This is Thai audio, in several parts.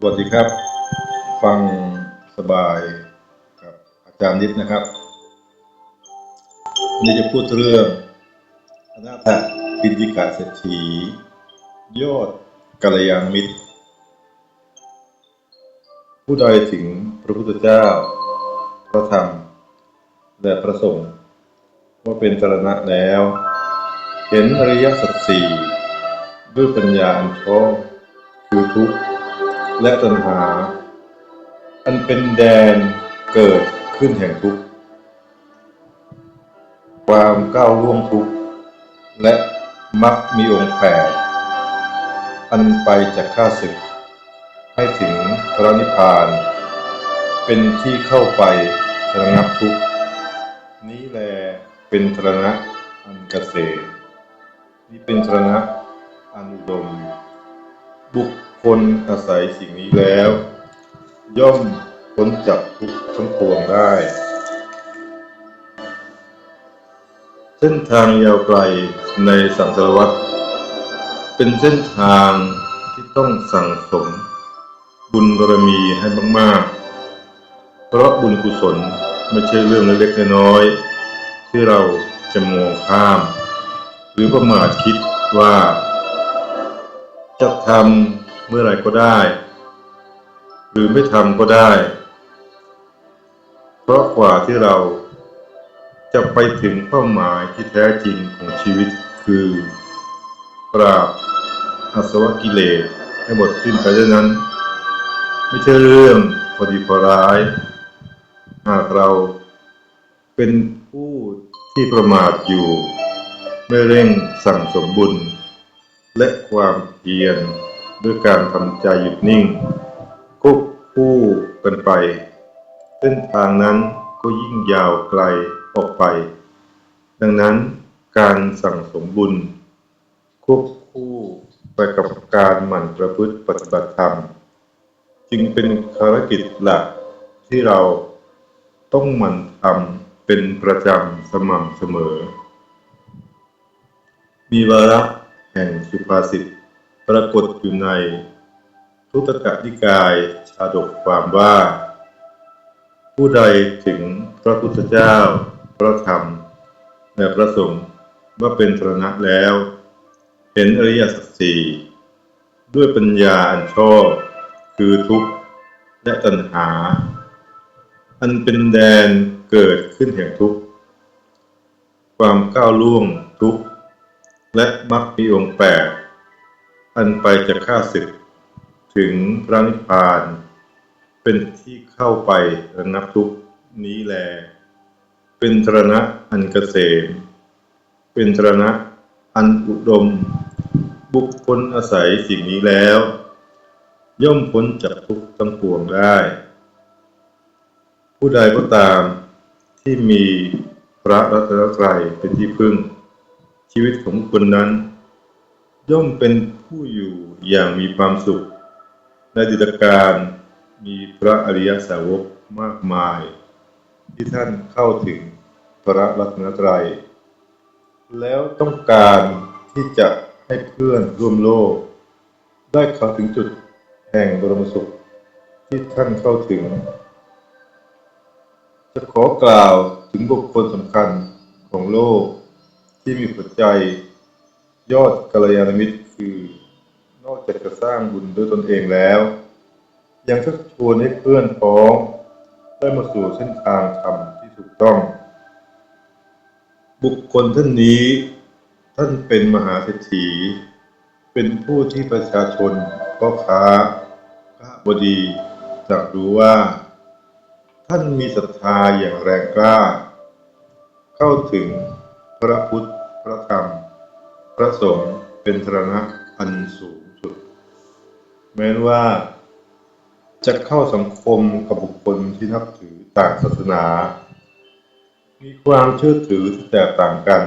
สวัสดีครับ ฟังสบายกับอาจารย์นิดนะครับวันนี่จะพูดเรื่องอนาถปิฎกาเศรษฐียอดกัลยาณมิตร ผู้ใดถึงพระพุทธเจ้า พระธรรม และพระสงฆ์ว่าเป็นสรณะแล้ว เห็นอริยสัจสี่ด้วยปัญญาอันชอบคือทุกข์ และตัณหา อันเป็นแดนเกิดขึ้นแห่งทุกข์ความก้าวล่วงทุกข์และมักมีองค์แปดอันไปจากข้าศึก ให้ถึงพระนิพพาน เป็นที่เข้าไประงับทุกข์นี้แลเป็นทรณะอันเกษมนี้เป็นทรณะอันอุดมบุค คลอาศัยสิ่งนี้แล้ว ย่อมพ้นจากทุกข์ทั้งปวงได้ เส้นทางยาวไกลในสังสารวัฏเป็นเส้นทางที่ต้องสั่งสม บุญบารมีให้มาก ๆ เพราะบุญกุศลไม่ใช่เรื่องเล็กๆน้อยๆที่เราจะมองข้าม หรือประมาทคิดว่าจะทำ เมื่อไรก็ได้ หรือไม่ทำก็ได้ เพราะกว่าที่เราจะไปถึงเป้าหมายที่แท้จริงของชีวิตคือ ปราบอาสวะกิเลสให้หมดสิ้นไปดังนั้น ไม่ใช่เรื่องพอดีพอร้าย หากเราเป็นผู้ที่ประมาทอยู่ ไม่เร่งสั่งสมบุญ และความเพียร ด้วยการทำใจหยุดนิ่งควบคู่กันไป เส้นทางนั้นก็ยิ่งยาวไกลออกไป ดังนั้นการสั่งสมบุญ ควบคู่ไปกับการหมั่นประพฤติปฏิบัติธรรม จึงเป็นภารกิจหลักที่เราต้องหมั่นทำเป็นประจำสม่ำเสมอ มีวาระแห่งสุภาษิต ปรากฏอยู่ในทุตกนิกายชาดกความว่า ผู้ใดถึงพระพุทธเจ้า พระธรรม และพระสงฆ์ว่าเป็นตรณะแล้ว เห็นอริยสัจสี่ด้วยปัญญาอันชอบคือทุกข์และตัณหา อันเป็นแดนเกิดขึ้นแห่งทุกข์ความก้าวล่วงทุกข์และมักมีองค์แปด อันไปจากข้าศึก ถึงพระนิพพาน เป็นที่เข้าไประงับทุกนี้แล เป็นตรณะอันเกษม เป็นตรณะอันอุดม บุคคลอาศัยสิ่งนี้แล้ว ย่อมพ้นจากทุกข์ทั้งปวงได้ ผู้ใดก็ตามที่มีพระรัตนตรัยเป็นที่พึ่ง ชีวิตของคนนั้น ย่อมเป็นผู้อยู่อย่างมีความสุข ในอดิตการมีพระอริยสาวกมากมาย ที่ท่านเข้าถึงพระรัตนตรัย แล้วต้องการที่จะให้เพื่อนร่วมโลก ได้เข้าถึงจุดแห่งบรมสุขที่ท่านเข้าถึง จะขอกล่าวถึงบุคคลสำคัญของโลกที่มีหัวใจ ยอดกัลยาณมิตรคือ นอกจากจะสร้างบุญด้วยตนเองแล้ว ยังชักชวนให้เพื่อนพ้อง ได้มาสู่เส้นทางธรรมที่ถูกต้อง บุคคลท่านนี้ท่านเป็นมหาเศรษฐี เป็นผู้ที่ประชาชนพ่อค้าข้าบดีจักรู้ว่า ท่านมีศรัทธาอย่างแรงกล้า เข้าถึงพระพุทธพระธรรม พระสงฆ์เป็นสรณะอันสูงสุด แม้นว่าจะเข้าสังคมกับบุคคลที่นับถือต่างศาสนา มีความเชื่อถือที่แตกต่างกัน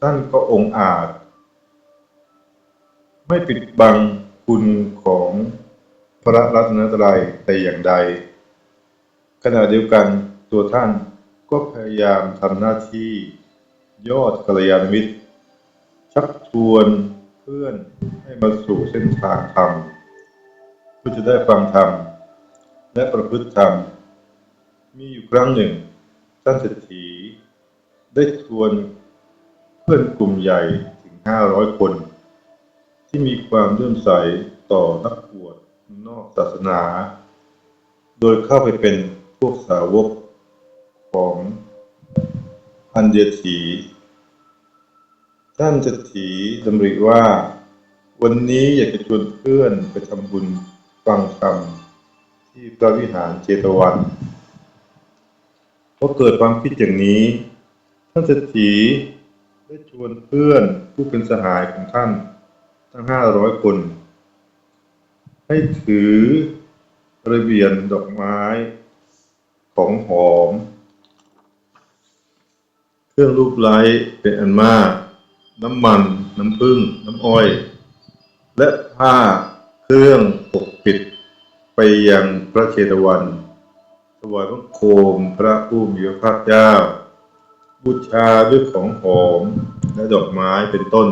ท่านก็องอาจ ไม่ปิดบังคุณของพระรัตนตรัยแต่อย่างใด ขณะเดียวกันตัวท่านก็พยายามทำหน้าที่ยอดกัลยาณมิตร ชักชวนเพื่อนให้มาสู่เส้นทางธรรมเพื่อจะได้ฟังธรรม และประพฤติธรรม มีอยู่ครั้งหนึ่ง ท่านเศรษฐี ได้ชวนเพื่อนกลุ่มใหญ่ถึงห้าร้อยคน ที่มีความเลื่อมใสต่อนักบวชนอกศาสนา โดยเข้าไปเป็นพวกสาวกของอันเดียถี ท่านเศรษฐีดำริว่า วันนี้อยากจะชวนเพื่อนไปทำบุญฟังธรรมที่พระวิหารเจตวันพอเกิดความคิดอย่างนี้ ท่านเศรษฐีได้ชวนเพื่อนผู้เป็นสหายของท่านทั้งห้าร้อยคน ให้ถือระเบียนดอกไม้ของหอม เครื่องรูปไล้เป็นอันมาก น้ำมัน น้ำผึ้งน้ำอ้อย และผ้าเครื่องปกปิด ไปยังพระเชตวันถวายพระโคมพระผู้มีพระภาคเจ้า บูชาด้วยของหอมและดอกไม้เป็นต้น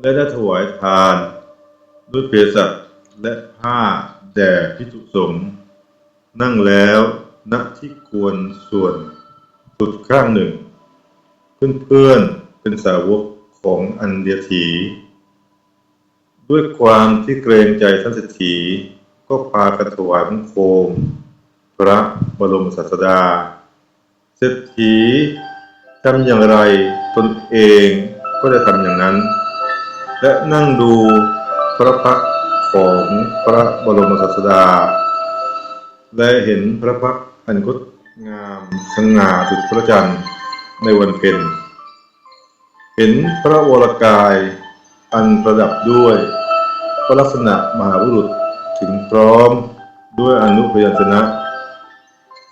และได้ถวายทาน ด้วยเภสัชและผ้าแด่พิสุสงฆ์นั่งแล้วณที่ควรส่วนสุดข้างหนึ่ง เพื่อนๆ เป็นสาวกของอันเดียถี ด้วยความที่เกรงใจท่านเศรษฐีก็พากันถวายบังคม พระบรมศาสดา เศรษฐีทำอย่างไรตนเองก็ได้ทำอย่างนั้น และนั่งดูพระพักของพระบรมศาสดา และเห็นพระพักอันงดงามสง่าดุจพระจันทร์ในวันเพ็ญ เห็นพระวรกาย อันประดับด้วยพระลักษณะมหาบุรุษถึงพร้อมด้วยอนุพยัญชนะ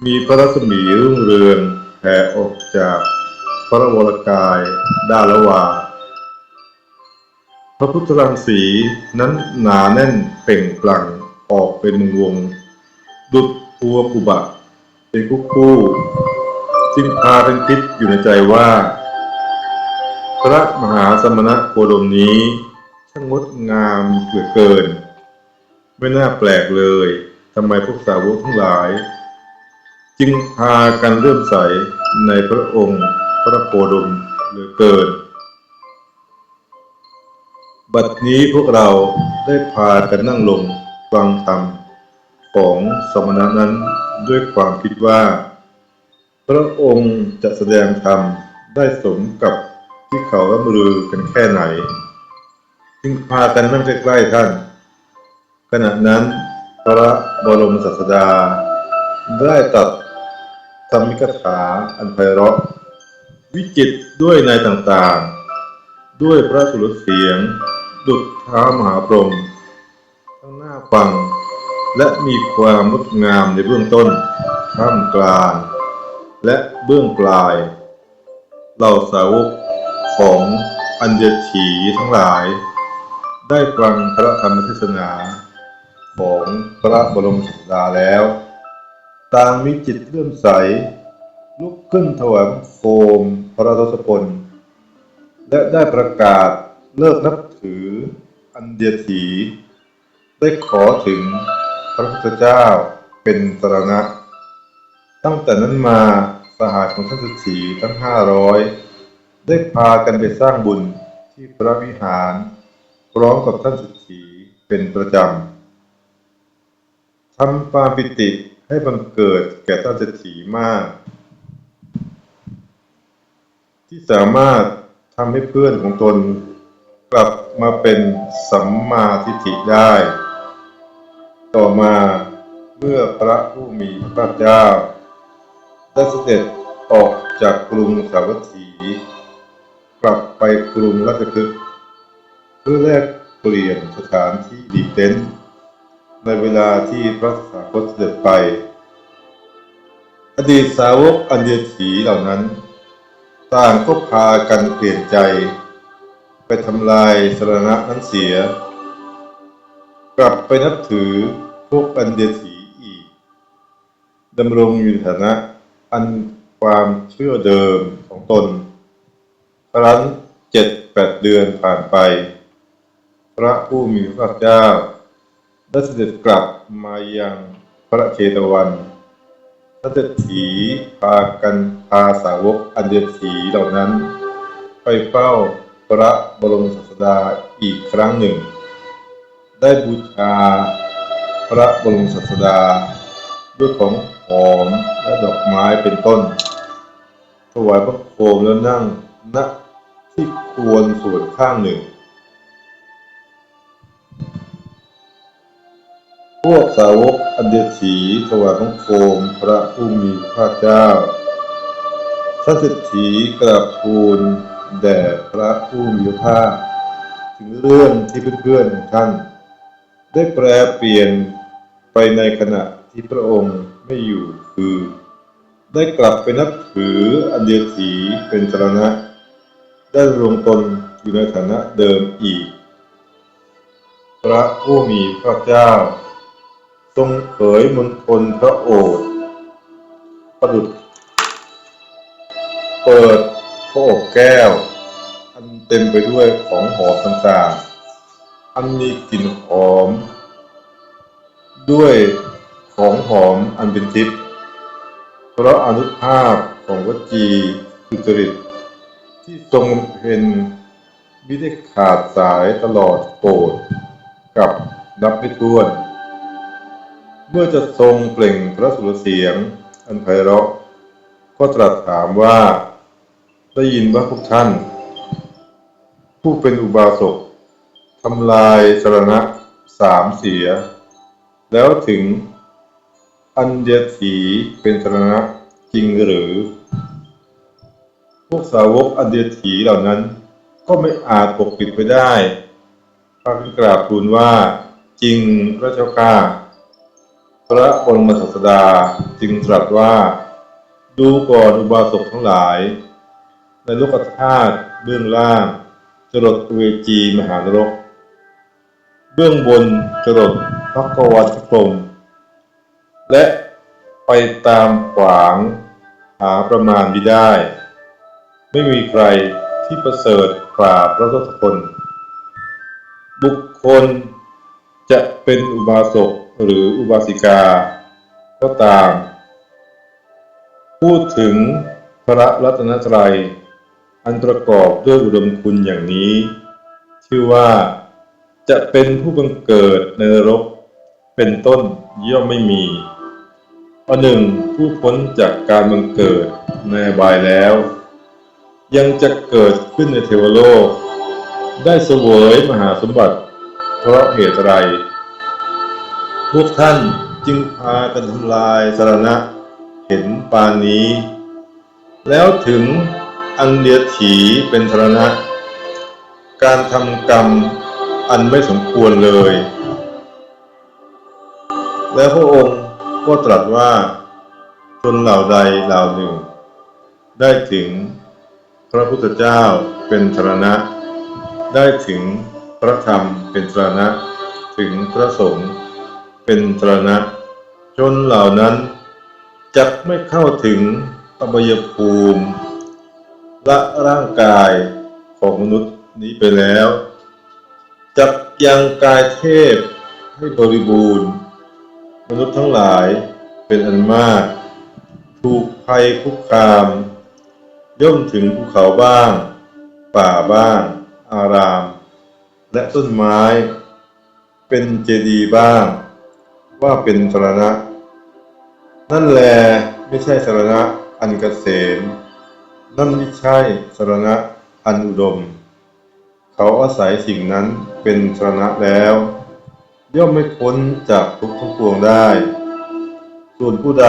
มีพระรัศมีรุ่งเรืองแผ่ออกจากพระวรกายด้านละวา พระพุทธรังสีนั้นหนาแน่นเป่งปลั่งออกเป็นวง ดุจพวงอุบะเป็นคู่คู่จึงพาเป็นคิดอยู่ในใจว่า พระมหาสมณะโคดมนี้ช่างงดงามเหลือเกิน ไม่น่าแปลกเลยทำไมพวกสาวกทั้งหลาย จึงพากันเลื่อมใสในพระองค์พระโคดมเหลือเกิน บัดนี้พวกเราได้พากันนั่งลงฟังธรรมของสมณะนั้นด้วยความคิดว่า พระองค์จะแสดงธรรมได้สมกับ ที่เขาร่ำลือกันแค่ไหน จึงพากันนั่งใกล้ๆท่าน ขณะนั้นพระบรมศาสดา ได้ตัดธรรมิกถาอันไพเราะ วิจิตด้วยในต่างๆ ด้วยพระสุรเสียง ดุจเท้ามหาพรหมทั้งหน้าฟัง และมีความงดงามในเบื้องต้นท่ามกลาง และเบื้องปลาย เหล่าสาวก ของอันเดียถีทั้งหลาย ได้ฟังพระธรรมเทศนาของพระบรมศาสดาแล้ว ต่างมีจิตเลื่อมใส ลุกขึ้นถวายโคมพระทศพล และได้ประกาศเลิกนับถืออันเดียถี ได้ขอถึงพระพุทธเจ้าเป็นสรณะ ตั้งแต่นั้นมาสหายของท่านเศรษฐีทั้งห้าร้อย ได้พากันไปสร้างบุญที่พระวิหาร พร้อมกับท่านเศรษฐีเป็นประจำทำควาปิติให้บังเกิดแก่ท่านเศรษฐีมาก ที่สามารถทำให้เพื่อนของตนกลับมาเป็นสัมมาทิฏฐิได้ ต่อมาเมื่อพระผู้มีพระเจ้า ได้เสด็จออกจากกรุงสาวัตถี กลับไปกรุงราชคฤห์เพื่อแลกเปลี่ยนสถานที่ดีเต็นท์ในเวลาที่พระสาคตเสด็จไป อดีตสาวกอันเดียถีเหล่านั้น ต่างก็พากันเปลี่ยนใจ ไปทำลายสรณะนั้นเสีย กลับไปนับถือพวกอันเดียถีอีกดำรงอยู่ในฐานะอันความเชื่อเดิมของตน ครั้นเจ็ดแปดเดือนผ่านไป พระผู้มีพระภาคเจ้าได้เสด็จกลับมายังพระเชตวันท่านเศรษฐีพากันพาสาวกอันเดียถีเหล่านั้น ไปเฝ้าพระบรมศาสดาอีกครั้งหนึ่ง ได้บูชาพระบรมศาสดา ด้วยของหอมและดอกไม้เป็นต้น ถวายพระโคมแล้วนั่งณ ที่ควรส่วนข้างหนึ่ง พวกสาวกอันเดียถีถวายพระโคมพระผู้มีพระเจ้าท่านเศรษฐีกราบทูลแด่พระผู้มีพระาถึงเรื่องที่เพื่อนๆของท่าน ได้แปลเปลี่ยนไปในขณะที่พระองค์ไม่อยู่คือ ได้กลับไปนับถืออันเดียถีเป็นสรณะ ได้รวมตนอยู่ในฐานะเดิมอีก พระผู้มีพระเจ้า ทรงเผยมณฑลพระโอษฐ์ประดุจเปิดพระอกแก้ว อันเต็มไปด้วยของหอมต่างๆ อันมีกลิ่นหอม ด้วยของหอมอันเป็นทิพย์เพราะอนุภาพของวจีสุจริต ที่ทรงเพ็ญมิได้ขาดสายตลอดโปรดกับนับไม่ถ้วน เมื่อจะทรงเปล่งพระสุรเสียง อันไพเราะ ก็ตรัสถามว่า ได้ยินว่าพวกท่าน ผู้เป็นอุบาสกทำลายสรณะสามเสีย แล้วถึงอัญญถีเป็นสรณะจริงหรือ พวกสาวกอัญญถีเหล่านั้น ก็ไม่อาจปกปิดไปได้พากันกราบทูลว่า จริงพระเจ้าข้าพระบรมศาสดาจึงตรัสว่า ดูก่อนอุบาสกทั้งหลาย ในโลกธาตุเบื้องล่างจรดเวจีมหานรก เบื้องบนจรดพระกวัตพรมและไปตามขวางหาประมาณมิได้ ไม่มีใครที่ประเสริฐกว่าพระทศพล บุคคลจะเป็นอุบาสกหรืออุบาสิกา ก็ตาม พูดถึงพระรัตนตรัย อันประกอบด้วยอุดมคุณอย่างนี้ ชื่อว่าจะเป็นผู้บังเกิดในนรกเป็นต้นย่อมไม่มีอันหนึ่งผู้พ้นจากการบังเกิดในบายแล้ว ยังจะเกิดขึ้นในเทวโลก ได้เสวยมหาสมบัติ เพราะเหตุไร พวกท่านจึงพากันทำลายสารณะเห็นปานนี้ แล้วถึงอันเดียถีเป็นสารณะ การทำกรรมอันไม่สมควรเลย และพระองค์ก็ตรัสว่าชนเหล่าใดเหล่าหนึ่ง ได้ถึง พระพุทธเจ้าเป็นสรณะ ได้ถึงพระธรรมเป็นสรณะ ถึงพระสงฆ์เป็นสรณะ ชนเหล่านั้นจะไม่เข้าถึงอบายภูมิละร่างกายของมนุษย์นี้ไปแล้วจักยังกายเทพให้บริบูรณ์ มนุษย์ทั้งหลายเป็นอันมาก ถูกภัยคุกคาม ย่อมถึงภูเขาบ้าง ป่าบ้าง อาราม และต้นไม้ เป็นเจดีย์บ้าง ว่าเป็นสรณะ นั่นแลไม่ใช่สรณะอันเกษมนั่นไม่ใช่สรณะอันอุดม เขาอาศัยสิ่งนั้นเป็นสรณะแล้ว ย่อมไม่พ้นจากทุกข์ทั้งปวงได้ ส่วนผู้ใด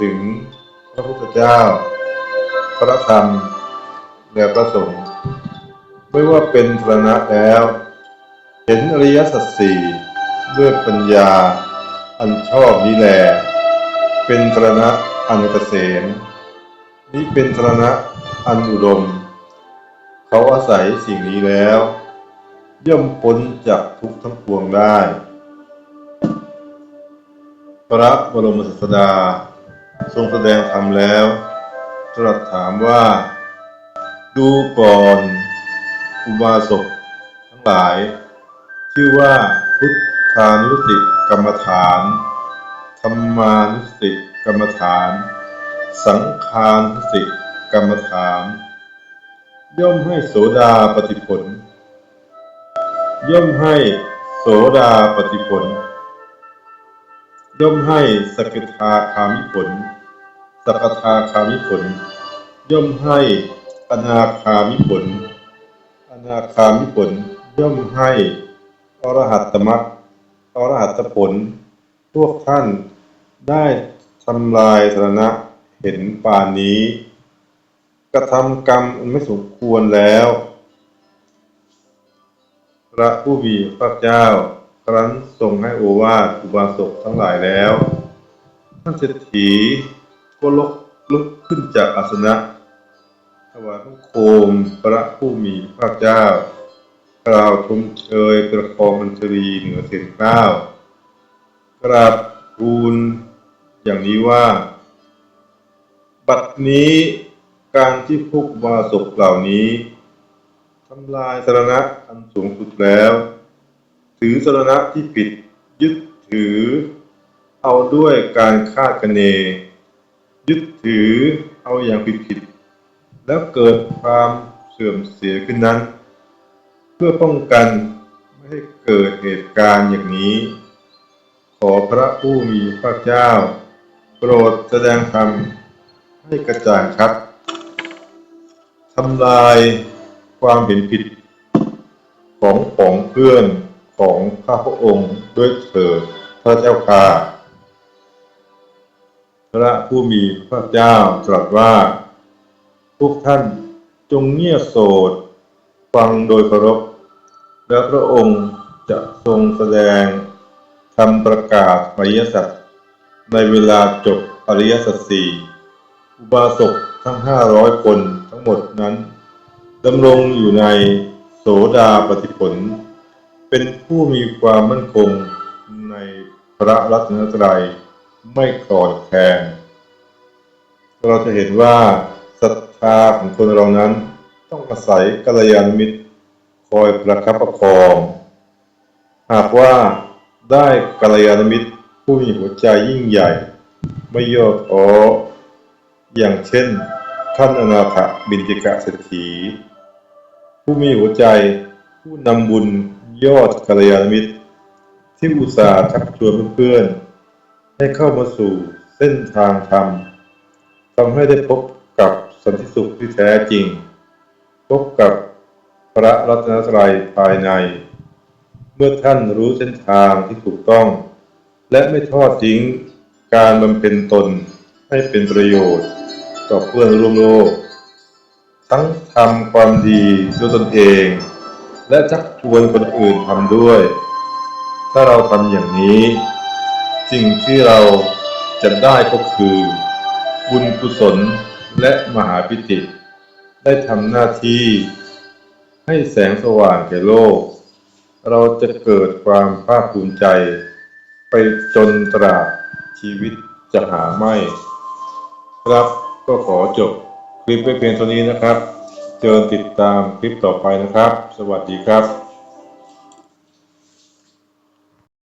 ถึงพระพุทธเจ้า พระธรรม และพระสงฆ์ไม่ว่าเป็นสรณะแล้ว เห็นอริยสัจสี่ด้วยปัญญา อันชอบนี้แล เป็นสรณะอันเกษมนี้เป็นสรณะอันอุดม เขาอาศัยสิ่งนี้แล้ว ย่อมพ้นจากทุกทั้งปวงได้ พระบรมศาสดาทรงแสดงธรรมแล้ว ตรัสถามว่า ดูก่อนอุบาสกทั้งหลาย ชื่อว่าพุทธานุสติกรรมฐานธรรมานุสติกรรมฐาน สังฆานุสติกรรมฐาน ย่อมให้โสดาปฏิผล ย่อมให้โสดาปฏิผลย่อมให้สกิทาคามิผล สกทาคามิผล ย่อมให้อนาคามิผล อนาคามิผล ย่อมให้อรหัตตมรรคอรหัตผล พวกท่านได้ทำลายสรณะเห็นป่านนี้ กระทำกรรมไม่สมควรแล้ว พระผู้มีพระเจ้า ครั้นทรงให้โอวาทอุบาสกทั้งหลายแล้วท่านเศรษฐี ก็ลุกลุกขึ้นจากอาสนะ ถวายพระโคมพระผู้มีพระเจ้ากล่าวชมเชยประคองอัญชลีเหนือเสียงกล้าวกราบทูลอย่างนี้ว่า บัดนี้การที่พวกวาสกเหล่านี้ทำลายสรณะอันสูงสุดแล้ว ถือสรณะที่ผิดยึดถือ เอาด้วยการคาดคะเน ยึดถือเอาอย่างผิดผิดๆแล้วเกิดความเสื่อมเสียขึ้นนั้น เพื่อป้องกันไม่ให้เกิดเหตุการณ์อย่างนี้ ขอพระผู้มีพระเจ้า โปรดแสดงธรรมให้กระจ่างชัดทำลายความเห็นผิดของของเพื่อนของข้าพระองค์ด้วยเถิดพระเจ้าค่ะ พระผู้มีพระเจ้าตรัสว่า พวกท่านจงเงียบโสด ฟังโดยเคารพ และพระองค์จะทรงแสดงคำประกาศอริยสัจในเวลาจบอริยสัจสี่อุบาสกทั้งห้าร้อยคนทั้งหมดนั้นดำรงอยู่ในโสดาปฏิผล เป็นผู้มีความมั่นคงในพระรัตนตรัย ไม่คลอนแคนเราจะเห็นว่าศรัทธาของคนเรานั้น ต้องอาศัยกัลยาณมิตร คอยประคับประคอง หากว่าได้กัลยาณมิตรผู้มีหัวใจยิ่งใหญ่ ไม่ย่อท้ออย่างเช่น ท่านอนาถบินติกะเศรษฐีผู้มีหัวใจผู้นำบุญยอดกัลยาณมิตร ที่อุตส่าห์ชักชวนเพื่อนๆ ให้เข้ามาสู่เส้นทางธรรมทำให้ได้พบกับสันติสุขที่แท้จริง พบกับพระรัตนตรัยภายใน เมื่อท่านรู้เส้นทางที่ถูกต้อง และไม่ทอดทิ้งการบำเพ็ญตนให้เป็นประโยชน์ ต่อเพื่อนร่วมโลก ทั้งทำความดีด้วยตนเอง และชักชวนคนอื่นทำด้วย ถ้าเราทำอย่างนี้ สิ่งที่เราจะได้ก็คือ บุญกุศลและมหาปิติ ได้ทำหน้าที่ ให้แสงสว่างแก่โลก เราจะเกิดความภาคภูมิใจ ไปจนตราบชีวิตจะหาไม่ ครับก็ขอจบคลิปไว้เพียงเท่านี้นะครับ เจอติดตามคลิปต่อไปนะครับ สวัสดีครับ